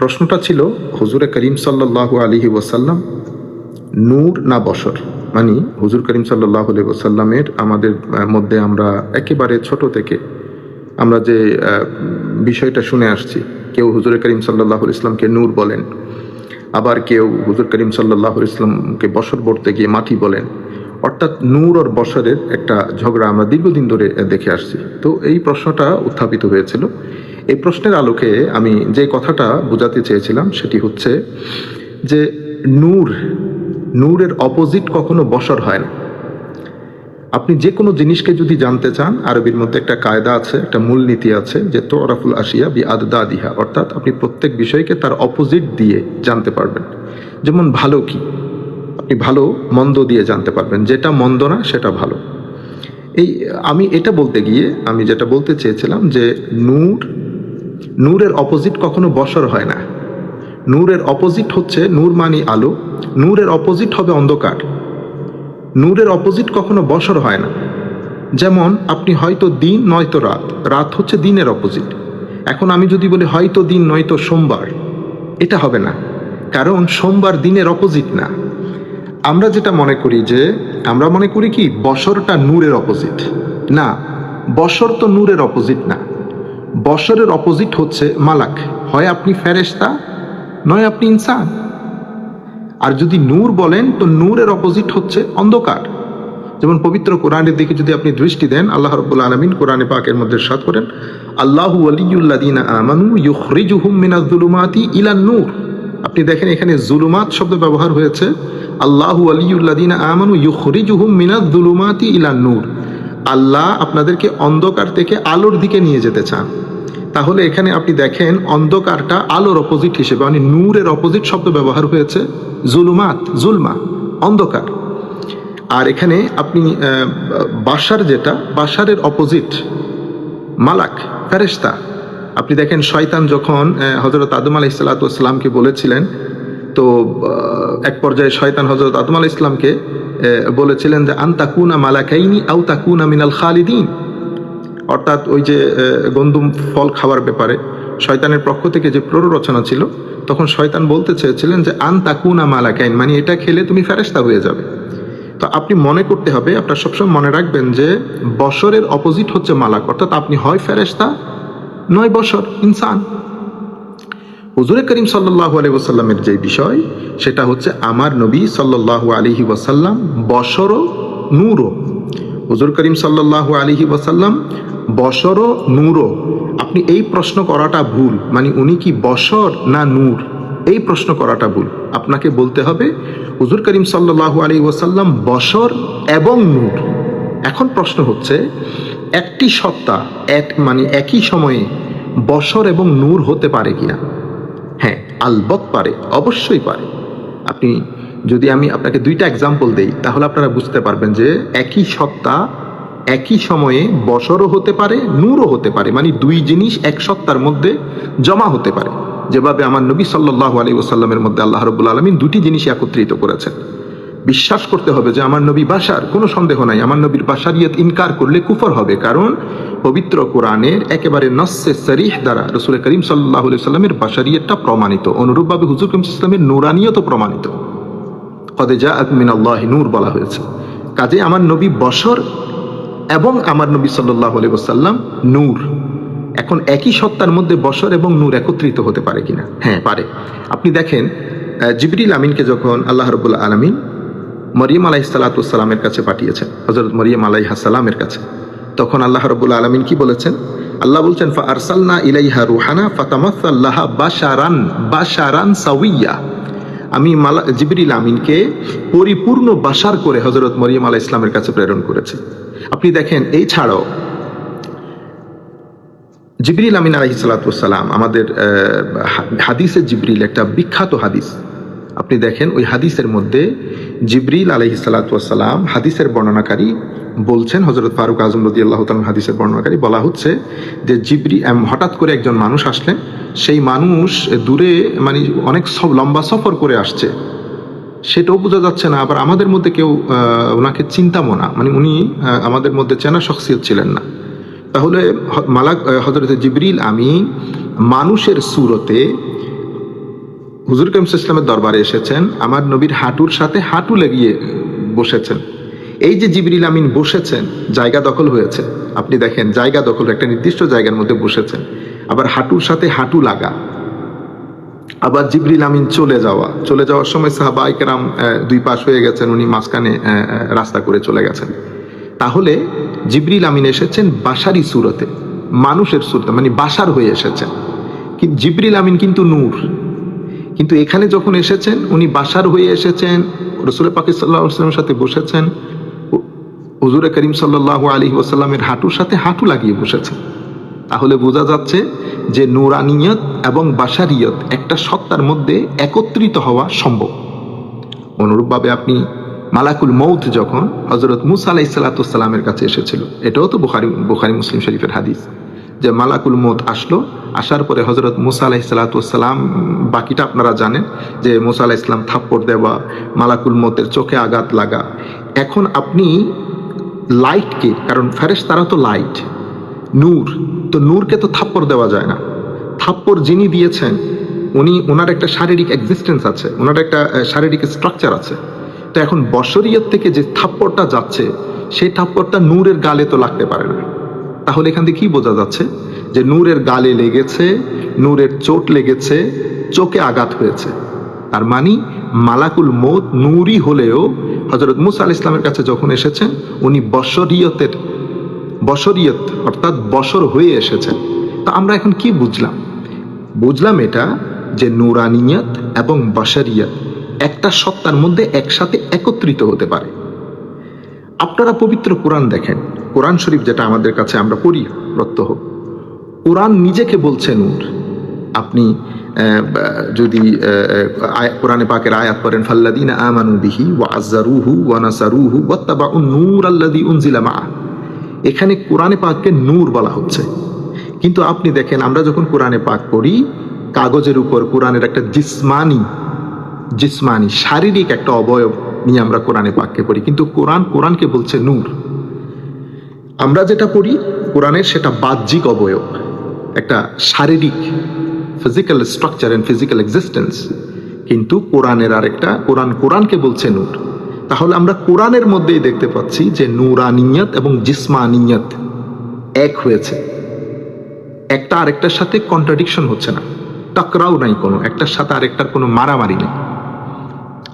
প্রশ্নটা ছিল হুজুরে করিম সাল্লাহ আলহি ওয়াসাল্লাম নূর না বসর? মানে হুজুর করিম সাল্লাহ আলি ওসাল্লামের আমাদের মধ্যে আমরা একেবারে ছোট থেকে আমরা যে বিষয়টা শুনে আসছি, কেউ হুজুরে করিম সাল্লাহ ইসলামকে নূর বলেন, আবার কেউ হুজুর করিম সাল্লাহ ইসলামকে বসর বলতে গিয়ে মাটি বলেন, অর্থাৎ নূর ওর বসরের একটা ঝগড়া আমরা দীর্ঘদিন ধরে দেখে আসছি। তো এই প্রশ্নটা উত্থাপিত হয়েছিল। এই প্রশ্নের আলোকে আমি যে কথাটা বোঝাতে চেয়েছিলাম সেটি হচ্ছে যে নূর, নূরের অপোজিট কখনো বসর হয় না। আপনি যে কোনো জিনিসকে যদি জানতে চান, আরবির মধ্যে একটা কায়দা আছে, একটা মূলনীতি আছে যে তোরাফুল আসিয়া বি আদদা দিহা অর্থাৎ আপনি প্রত্যেক বিষয়কে তার অপোজিট দিয়ে জানতে পারবেন। যেমন ভালো কি? আপনি ভালো মন্দ দিয়ে জানতে পারবেন, যেটা মন্দ না সেটা ভালো। এই আমি এটা বলতে গিয়ে আমি যেটা বলতে চেয়েছিলাম যে নূর নূরের অপোজিট কখনো বসর হয় না। নূরের অপোজিট হচ্ছে নূর মানি আলো, নূরের অপোজিট হবে অন্ধকার। নূরের অপোজিট কখনো বসর হয় না। যেমন, আপনি হয়তো দিন, নয়তো রাত। রাত হচ্ছে দিনের অপোজিট এখন আমি যদি বলি হয়তো দিন, নয়তো সোমবার, এটা হবে না। কারণ সোমবার দিনের অপোজিট না। আমরা যেটা মনে করি যে, আমরা মনে করি কি, বসরটা নূরের অপোজিট না, বসর তো নূরের অপোজিট না। বসরের অপোজিট হচ্ছে মালাক। হয় আপনি ফেরেশতা, নয় আপনি ইনসান। আর যদি নূর বলেন, তো নূরের অপোজিট হচ্ছে অন্ধকার। যেমন পবিত্র কোরআনের দিকে যদি আপনি দৃষ্টি দেন, আল্লাহ রব্বুল আলমিন কোরআনে পাকের মধ্যে সাত করেন, আল্লাহু আলিউল্লাদিনা আমানু ইউখরিজুহুম মিনাজ জুলুমাতি ইলান নূর। আপনি দেখেন এখানে জুলুমাত শব্দ ব্যবহার হয়েছে, আল্লাহু আলিউল্লাদিনা আমানু ইউখরিজুহুম মিনাজ জুলুমাতি ইলান নূর। আল্লাহ আপনাদেরকে অন্ধকার থেকে আলোর দিকে নিয়ে যেতে চান। তাহলে এখানে আপনি দেখেন অন্ধকারটা আলোর অপোজিট হিসেবে মানে নূরের অপোজিট শব্দ ব্যবহার হয়েছে। জুলুমাত, জুলমা, অন্ধকার। আর এখানে আপনি বাসার যেটা, বাসারের অপোজিট মালাক, ফেরেশতা। আপনি দেখেন শয়তান যখন হজরত আদম আলাহ ইসলাতামকে বলেছিলেন, তো এক পর্যায়ে শয়তান হজরত আদম আলাহ ইসলামকে বলেছিলেন যে আন্তাকুনা মালাকাইনি আউ তাকুনা মিনাল খালিদিন। অর্থাৎ ওই যে আহ, গন্ধুম ফল খাওয়ার ব্যাপারে শয়তানের পক্ষ থেকে যে প্ররোচনা ছিল তখন শয়তান বলতে চেয়েছিলেন যে আন তাকুনা মালাকাইন মানে এটা খেলে তুমি ফেরেস্তা হয়ে যাবে। তো আপনি মনে করতে হবে আপনার সবসময় মনে রাখবেন যে বছরের অপোজিট হচ্ছে মালাক অর্থাৎ আপনি হয় ফেরেস্তা নয় বছর ইনসান। হুজুরে করিম সাল্লাহ আলি ওসাল্লামের যে বিষয়, সেটা হচ্ছে আমার নবী সাল্লাহ আলিহি ওয়াসাল্লাম বসর নূরও হুজুর করিম সাল্লাহ আলিহি ওয়াসাল্লাম বসর নূরও আপনি এই প্রশ্ন করাটা ভুল মানে উনি কি বসর না নূর? এই প্রশ্ন করাটা ভুল। আপনাকে বলতে হবে, হুজুর করিম সাল্লাহ আলী ওয়াসাল্লাম বসর এবং নূর। এখন প্রশ্ন হচ্ছে, একটি সত্তা এক মানে একই সময়ে বসর এবং নূর হতে পারে কিনা? আলবত পারে, অবশ্যই পারে। আপনি যদি আমি আপনাকে দুইটা এক্সাম্পল দেই, তাহলে আপনারা বুঝতে পারবেন যে একই সত্তা একই সময়ে বসরও হতে পারে, নূরও হতে পারে। মানে দুই জিনিস এক সত্তার মধ্যে জমা হতে পারে। যেভাবে আমার নবী সাল্লাহ আলী ওসাল্লামের মধ্যে আল্লাহ রবুল আলমিন দুটি জিনিস একত্রিত করেছেন। বিশ্বাস করতে হবে যে আমার নবী বাসার কোনো সন্দেহ নাই। আমার নবীর বাসারিয়ত ইনকার করলে কুফর হবে। কারণ পবিত্র কোরআনের একেবারে নসে সরিহ দ্বারা রসুল করিম সাল্লাহ সাল্লামের বাসারিয়তটা প্রমাণিত। অনুরূপভাবে হুজুর করিম ইসলামের নুরানিয়ত প্রমাণিত। কদে যা আকমিন আল্লাহ নূর বলা হয়েছে। কাজে আমার নবী বসর এবং আমার নবী সাল্লাহ আলী ওসাল্লাম নূর। এখন একই সত্তার মধ্যে বসর এবং নূর একত্রিত হতে পারে কিনা? হ্যাঁ পারে। আপনি দেখেন জিবরিল আমিনকে যখন আল্লাহ রবুল্লা আলমিন মরিয়ম আলাহ সালাতামের কাছে পাঠিয়েছেন হজরত মরিয়ম আলাইহ সালামের কাছে তখন আল্লাহ রবুল্লা আলমিন কি বলেছেন? আল্লাহ বলছেন ফা আরসালনা ইলাইহা রুহানা ফাতামাসাল্লাহা বাশারান বাশারান সাউইয়া আমি মালা, জিবরিল আমিনকে পরিপূর্ণ বাসার করে হজরত মরিয়ম আলাহ ইসলামের কাছে প্রেরণ করেছে। আপনি দেখেন এই ছাড়াও জিবরিল আমিন আলহি আমাদের হাদিসের জিবরিল একটা বিখ্যাত হাদিস। আপনি দেখেন ওই হাদিসের মধ্যে জিবরিল আলহি সালাতাম হাদিসের বর্ণনাকারী বলছেন হজরত ফারুক আজম রদি আল্লাহ তালন হাদিসের বর্ণনাকারী, বলা হচ্ছে যে জিবরি হঠাৎ করে একজন মানুষ আসলেন। সেই মানুষ দূরে মানে অনেক সব লম্বা সফর করে আসছে। সেটাও বোঝা যাচ্ছে না, আবার আমাদের মধ্যে কেউ ওনাকে চিন্তামো না। মানে উনি আমাদের মধ্যে চেনা শখসিয়ত ছিলেন না। তাহলে মালাক হজরত জিবরিল আমি মানুষের সুরতে হুজুর করিম ইসলামের দরবারে এসেছেন, আমার নবীর হাঁটুর সাথে হাঁটু লাগিয়ে বসেছেন। এই যে জিবরিল আমিন বসেছেন, জায়গা দখল হয়েছে। আপনি দেখেন, জায়গা দখল, একটা নির্দিষ্ট জায়গার মধ্যে বসেছেন। আবার হাঁটুর সাথে হাঁটু লাগা। আবার জিবরিল আমিন চলে যাওয়া। চলে যাওয়ার সময় সাহাবাই কেরাম দুই পাশ হয়ে গেছেন, উনি মাঝখানে রাস্তা করে চলে গেছেন। তাহলে জিবরিল আমিন এসেছেন বাসারি সুরতে, মানুষের সুরতে মানে বাসার হয়ে এসেছেন। কিন্তু জিবরিল আমিন কিন্তু নূর। কিন্তু এখানে যখন এসেছেন, উনি বাসার হয়ে এসেছেন, রসুল পাকি সাথে বসেছেন, হুজুরে করিম সাল্লাহ আলী ওসাল্লামের হাঁটুর সাথে হাঁটু লাগিয়ে বসেছেন। তাহলে বোঝা যাচ্ছে যে নুরানিয়ত এবং বাসারিয়ত একটা সত্তার মধ্যে একত্রিত হওয়া সম্ভব। অনুরূপভাবে আপনি মালাকুল মৌত যখন হজরত মুসা আলাহ সাল্লাতামের কাছে এসেছিল, এটাও তো বুখারি বুখারি মুসলিম শরীফের হাদিস। যে মালাকুল মৌত আসলো, আসার পরে হজরত মুসা আলাহ সাল্লাতাম বাকিটা আপনারা জানেন যে মুসা আলাহ ইসলাম থাপ্পড় দেওয়া, মালাকুল মৌতের চোখে আঘাত লাগা। এখন আপনি লাইটকে কারণ ফ্যারেস তারা তো লাইট নূর, তো নূরকে তো থাপ্পড় দেওয়া যায় না। থাপ্পড় যিনি দিয়েছেন, উনি ওনার একটা শারীরিক এক্সিস্টেন্স আছে ওনার একটা শারীরিক স্ট্রাকচার আছে। তো এখন বশরিয়ত থেকে যে থাপ্পড়টা যাচ্ছে, সেই থাপ্পড়টা নূরের গালে তো লাগতে পারে না। তাহলে এখান থেকে কি বোঝা যাচ্ছে? যে নূরের গালে লেগেছে, নূরের চোট লেগেছে, চোখে আঘাত হয়েছে। তার মানে মালাকুল মৌত নূরই হলেও হজরত মুসা আল ইসলামের কাছে যখন এসেছেন, উনি বশরিয়তের, বশরিয়ত অর্থাৎ বশর হয়ে এসেছেন। তো আমরা এখন কি বুঝলাম? বুঝলাম এটা যে নুরানিয়ত এবং বশরিয়ত একটা সত্তার মধ্যে একসাথে একত্রিত হতে পারে। আপনারা পবিত্র কোরআন দেখেন কোরআন শরীফ যেটা আমাদের কাছে আমরা পড়ি, প্রত্যহ। কোরআন নিজেকে বলছে নূর। আপনি যদি কোরআনে পাকের আয়াত পড়েন ফাল্লাদিনা আমানু বিহি ওয়া আজ্জারুহু ওয়া নাসারুহু ওয়াত্তাবাউ নূর আল্লাযী উনজিলা মাআ এখানে কোরআনে পাককে নূর বলা হচ্ছে। কিন্তু আপনি দেখেন, আমরা যখন কোরআনে পাক পড়ি, কাগজের উপর কোরআনের একটা জিসমানি জিসমানি, শারীরিক একটা অবয়ব নিয়ে আমরা কোরআনে পাককে পড়ি। কিন্তু কোরআন, কোরআনকে বলছে নূর। আমরা যেটা পড়ি, কোরআনের সেটা বাহ্যিক অবয়ব, একটা শারীরিক physical structure and physical existence কিন্তু কোরআনের আরেকটা, কোরআন কোরআনকে বলছে নূর। তাহলে আমরা কোরআনের মধ্যেই দেখতে পাচ্ছি যে নূরানিয়ত এবং জিসমানিয়ত এক হয়েছে। একটা আরেকটার সাথে কন্ট্রাডিকশন হচ্ছে না। টাকরাও নাই কোনো, একটার সাথে আরেকটার কোনো মারামারি নেই।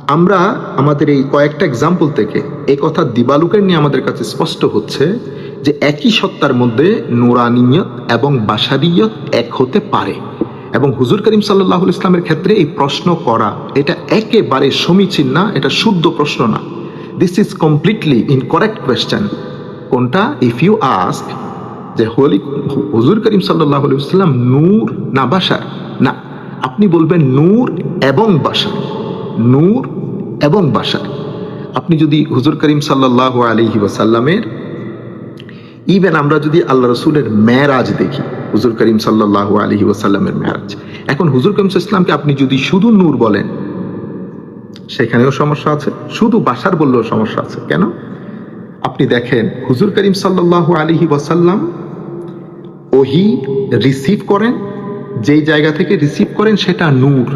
আমরা আমাদের এই কয়েকটা এক্সাম্পল থেকে, এই কথা দিবালুকের নিয়ে আমাদের কাছে স্পষ্ট হচ্ছে যে একই সত্তার মধ্যে নুরানিয়ত এবং বাসারিয়ত এক হতে পারে। এবং হুজুর করিম সাল্লাহ ইসলামের ক্ষেত্রে এই প্রশ্ন করা, এটা একেবারে সমীচীন না, এটা শুদ্ধ প্রশ্ন না। This is completely incorrect question কোনটা? ইফ ইউ আস্ক যে হোলি, হুজুর করিম সাল্লাহ ইসলাম নূর না বাসার না। আপনি বলবেন নূর এবং বাসার নূর এবং বাসার আপনি যদি হুজুর করিম সাল্লাহ আলহি ওয়াসাল্লামের ইভেন আমরা যদি আল্লাহ রসুলের মেয়ারাজ দেখি, হুজুর করিম সাল্লাহ আলহি ওয়াসাল্লামের মেয়ারাজ। এখন হুজুর করিম ইসলামকে আপনি যদি শুধু নূর বলেন, সেখানেও সমস্যা আছে, শুধু বাসার বললেও সমস্যা আছে। কেন? আপনি দেখেন, হুজুর করিম সাল্লাহ আলহি ওয়াসাল্লাম ওহি রিসিভ করেন, যেই জায়গা থেকে রিসিভ করেন সেটা নূর,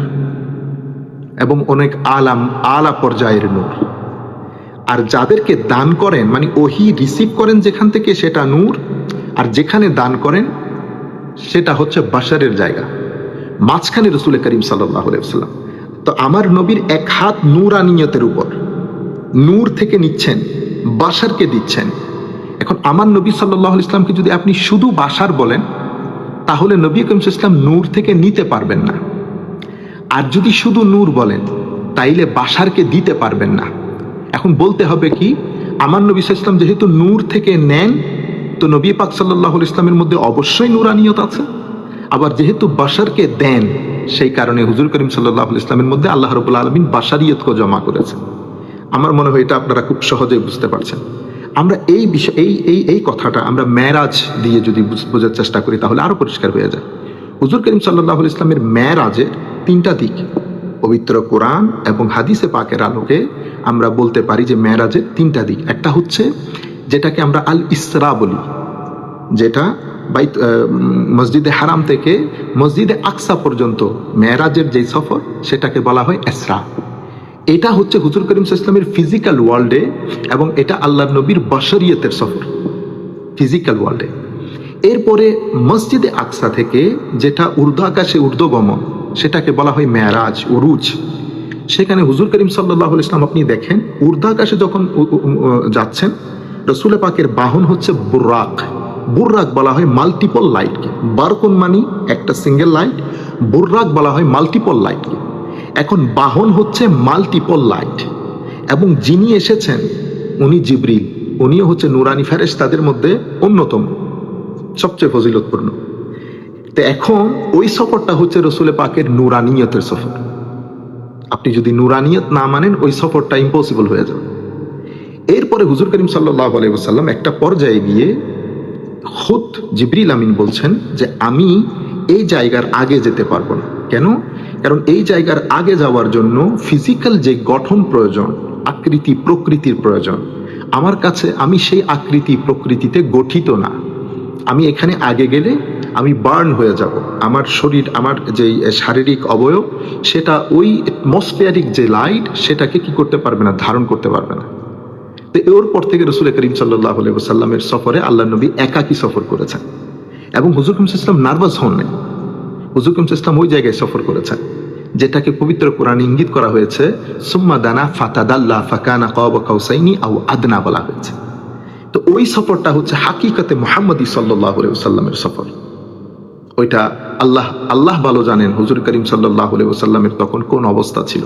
এবং অনেক আলাম, আলা পর্যায়ের নূর। আর যাদেরকে দান করেন মানে ওহি রিসিভ করেন যেখান থেকে, সেটা নূর। আর যেখানে দান করেন, সেটা হচ্ছে বাসারের জায়গা। মাঝখানে রসুল করিম সাল্লাম তো আমার নবীর এক হাত নূর আনিয়তের উপর। নূর থেকে নিচ্ছেন বাসারকে দিচ্ছেন। এখন আমার নবী সাল্লাহ ইসলামকে যদি আপনি শুধু বাসার বলেন, তাহলে নবী করিম ইসলাম নূর থেকে নিতে পারবেন না। আর যদি শুধু নূর বলেন, তাইলে বাসারকে দিতে পারবেন না। এখন বলতে হবে কি, আমার নবী ইসলাম যেহেতু নূর থেকে নেন, তো নবী পাক সাল্লাহ ইসলামের মধ্যে অবশ্যই নূরানিয়ত আছে। আবার যেহেতু বাসারকে দেন, সেই কারণে হুজুর করিম সাল্লাহ ইসলামের মধ্যে আল্লাহ রবুল্লা আলমিন বাসারিয়তকে জমা করেছেন। আমার মনে হয় এটা আপনারা খুব সহজেই বুঝতে পারছেন। আমরা এই বিষয়, এই এই এই কথাটা আমরা ম্যারাজ দিয়ে যদি বুঝ- বোঝার চেষ্টা করি, তাহলে আরও পরিষ্কার হয়ে যায়। হুজুর করিম সাল্লাহ ইসলামের ম্যারাজের তিনটা দিক, পবিত্র কোরআন এবং হাদিসে পাকের আলোকে আমরা বলতে পারি যে ম্যারাজের তিনটা দিক। একটা হচ্ছে যেটাকে আমরা আল ইসরা বলি, যেটা বাইত মসজিদে হারাম থেকে মসজিদে আকসা পর্যন্ত মেয়েরাজের যেই সফর, সেটাকে বলা হয় এসরা। এটা হচ্ছে হুজুর করিম ইসলামের ফিজিক্যাল ওয়ার্ল্ডে এবং এটা আল্লাহ নবীর বশরিয়তের সফর ফিজিক্যাল ওয়ার্ল্ডে এরপরে মসজিদে আকসা থেকে যেটা ঊর্ধ্ব আকাশে ঊর্ধ্বগমন, সেটাকে বলা হয় মেয়ারাজ, উরুজ। সেখানে হুজুর করিম সাল্লাহ ইসলাম আপনি দেখেন ঊর্ধ্ব আকাশে যখন যাচ্ছেন, রসুল পাকের বাহন হচ্ছে বুর্রাক। বুর্রাক বলা হয় মাল্টিপল লাইটকে বারকুন মানি একটা সিঙ্গেল লাইট বুর্রাক বলা হয় মাল্টিপল লাইটকে এখন বাহন হচ্ছে মাল্টিপল লাইট এবং যিনি এসেছেন, উনি জিবরিল। উনিও হচ্ছে নুরানি ফেরেশ তাদের মধ্যে অন্যতম, সবচেয়ে ফজিলতপূর্ণ। তো এখন ওই সফরটা হচ্ছে রসুলে পাকের নুরানিয়তের সফর। আপনি যদি নুরানিয়ত না মানেন, ওই সফরটা ইম্পসিবল হয়ে যাবে। এরপরে হুজুর করিম সাল্লাহ আলাইসাল্লাম একটা পর্যায়ে গিয়ে খুদ জিবরিল আমিন বলছেন যে, আমি এই জায়গার আগে যেতে পারব না। কেন? কারণ এই জায়গার আগে যাওয়ার জন্য ফিজিক্যাল যে গঠন প্রয়োজন, আকৃতি প্রকৃতির প্রয়োজন, আমার কাছে আমি সেই আকৃতি প্রকৃতিতে গঠিত না। আমি এখানে আগে গেলে আমি বার্ন হয়ে যাব। আমার শরীর, আমার যে শারীরিক অবয়ব, সেটা ওই অ্যাটমসফিয়ারিক যে লাইট সেটাকে কি করতে পারবে না, ধারণ করতে পারবে না। তো এর পর থেকে রসুল করিম সাল্লাহ সাল্লামের সফরে আল্লাহ নবী একাকী সফর করেছেন। এবং হুজুর কিম ইসলাম নার্ভাস হন নাই। হুজুর কিম ইসলাম ওই জায়গায় সফর করেছেন, যেটাকে পবিত্র কোরআনে ইঙ্গিত করা হয়েছে, সুম্মা দানা ফাতাদাল্লা ফাকানা কব কাউসাইনি আউ আদনা বলা হয়েছে। তো ওই সফরটা হচ্ছে হাকিকতে মোহাম্মদী সাল্লাহ সাল্লামের সফর। ওইটা আল্লাহ আল্লাহ ভালো জানেন, হুজুর করিম সাল্লাহ সাল্লামের তখন কোন অবস্থা ছিল।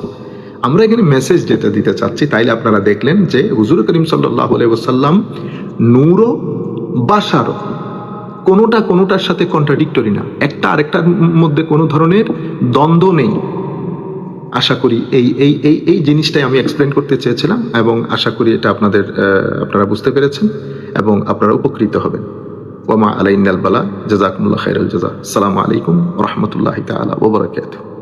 আমরা এখানে মেসেজ যেটা দিতে চাচ্ছি, তাইলে আপনারা দেখলেন যে হুজুর করিম সাল্লাহ সাল্লাম নূরও বাসারও কোনোটা কোনোটার সাথে কন্ট্রাডিক্টরি না। একটা আরেকটার মধ্যে কোনো ধরনের দ্বন্দ্ব নেই। আশা করি এই এই এই এই জিনিসটাই আমি এক্সপ্লেন করতে চেয়েছিলাম এবং আশা করি এটা আপনাদের আপনারা বুঝতে পেরেছেন এবং আপনারা উপকৃত হবেন। ওমা আলাইনাল বালা জাজাকুমুল্লাহ খাইরাল জাজা আসসালামু আলাইকুম রহমতুল্লাহ তাআলা ওয়া বারাকাতুহু